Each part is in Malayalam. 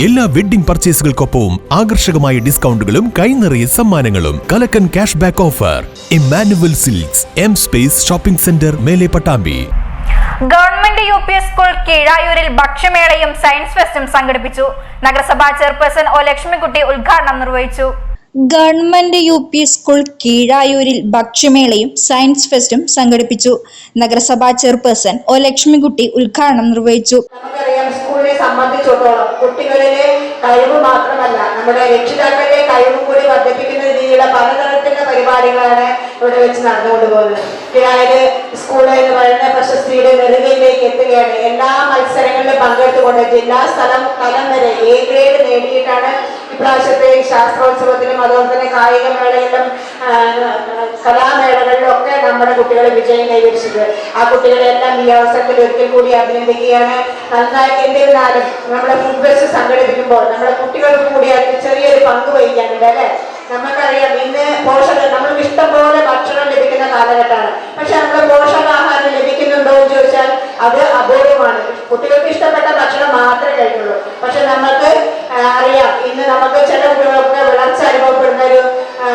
എല്ലാ വെഡ്ഡിംഗ് പർച്ചേസുകൾക്കൊപ്പവും ആകർഷകമായ ഡിസ്കൗണ്ടുകളും കൈനിറയ സമ്മാനങ്ങളും കലക്കൻ cash back offer Emmanuel silks M space shopping centre മേലെ Pattambi. Government U P S school കീഴായൂരിൽ ഭക്ഷ്യമേളയും സയൻസ് ഫെസ്റ്റും സംഘടിപ്പിച്ചു. നഗരസഭാ ചെയർപേഴ്സൺ ഒ ലക്ഷ്മിക്കുട്ടി ഉദ്ഘാടനം നിർവഹിച്ചു. ഗവൺമെന്റ് യു പി സ്കൂൾ കീഴായൂരിൽ ഭക്ഷ്യമേളയും സയൻസ് ഫെസ്റ്റും സംഘടിപ്പിച്ചു. നഗരസഭാ ചെയർപേഴ്സൺ ഒ ലക്ഷ്മിക്കുട്ടി ഉദ്ഘാടനം നിർവഹിച്ചു. സംബന്ധിച്ചിടത്തോളം കുട്ടികളിലെ കഴിവ് മാത്രമല്ല നമ്മുടെ രക്ഷിതാക്കളിലെ കഴിവും കൂടി വർദ്ധിപ്പിക്കുന്ന രീതിയിലുള്ള പലതരത്തിലുള്ള പരിപാടികളാണ് ഇവിടെ വെച്ച് നടന്നുകൊണ്ട് പോകുന്നത് അതായത് സ്കൂൾ എന്ന് പറയുന്ന പ്രശസ്തിയുടെ നെറുകയിലേക്ക് എത്തുകയാണ്. എല്ലാ മത്സരങ്ങളിലും പങ്കെടുത്തുകൊണ്ട് ജില്ലാ സ്ഥലം തലം വരെ എ ഗ്രേഡ് നേടിയിട്ടാണ് ഇപ്രാവശ്യത്തെ ശാസ്ത്രോത്സവത്തിലും അതുപോലെ തന്നെ കായിക മേളയിലും ആ, കലാമേളകളിലും ഒക്കെ നമ്മുടെ കുട്ടികളെ വിജയം കൈവരിച്ചത്. ആ കുട്ടികളെല്ലാം ഈ അവസരത്തിൽ ഒരിക്കൽ കൂടി അഭിനന്ദിക്കുകയാണ്. നന്നായി എന്നിരുന്നാലും നമ്മുടെ ഫുഡ് ബസ് സംഘടിപ്പിക്കുമ്പോൾ നമ്മുടെ കുട്ടികൾക്ക് കൂടി അതിന് ചെറിയൊരു പങ്ക് വഹിക്കാനുണ്ട് അല്ലെ? നമുക്കറിയാം ഇന്ന് പോഷക നമ്മൾക്ക് ഇഷ്ടം പോലെ ഭക്ഷണം ലഭിക്കുന്ന കാലഘട്ടമാണ്. പക്ഷെ നമ്മുടെ പോഷകാഹാരം ലഭിക്കുന്നുണ്ടോ എന്ന് ചോദിച്ചാൽ അത് അപൂർവമാണ്. കുട്ടികൾക്ക് ഇഷ്ടപ്പെട്ട ഭക്ഷണം മാത്രമേ കഴിക്കുള്ളൂ. പക്ഷെ നമ്മൾക്ക് ആ, അറിയാം ഇന്ന് നമുക്ക് ചില കുട്ടികൾക്ക് വളർച്ച അനുഭവപ്പെടുന്ന ഒരു ആ,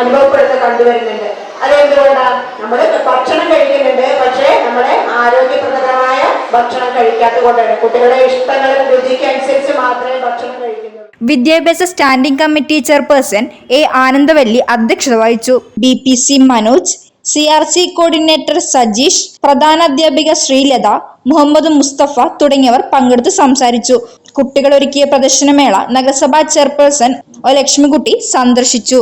അനുഭവപ്പെടുന്ന കണ്ടുവരുന്നുണ്ട്. അതെന്തുകൊണ്ടാണ് നമ്മൾ ഭക്ഷണം കഴിക്കുന്നുണ്ട്. പക്ഷേ നമ്മളെ ആരോഗ്യപ്രദമായ ഭക്ഷണം കഴിക്കാത്തത് കൊണ്ടാണ്. കുട്ടികളുടെ ഇഷ്ടങ്ങളും രുചിക്ക് അനുസരിച്ച് മാത്രമേ ഭക്ഷണം കഴിക്കുന്നുള്ളൂ. വിദ്യാഭ്യാസ standing committee chairperson A Anandavalli അധ്യക്ഷത വഹിച്ചു. B P C Manoj C R C coordinator Sajeesh പ്രധാനാധ്യാപിക Sreelatha Muhammad Mustafa തുടങ്ങിയവർ പങ്കെടുത്ത് സംസാരിച്ചു. കുട്ടികൾ ഒരുക്കിയ പ്രദർശനമേള നഗരസഭാ ചെയർപേഴ്സൺ ഒ ലക്ഷ്മിക്കുട്ടി സന്ദർശിച്ചു.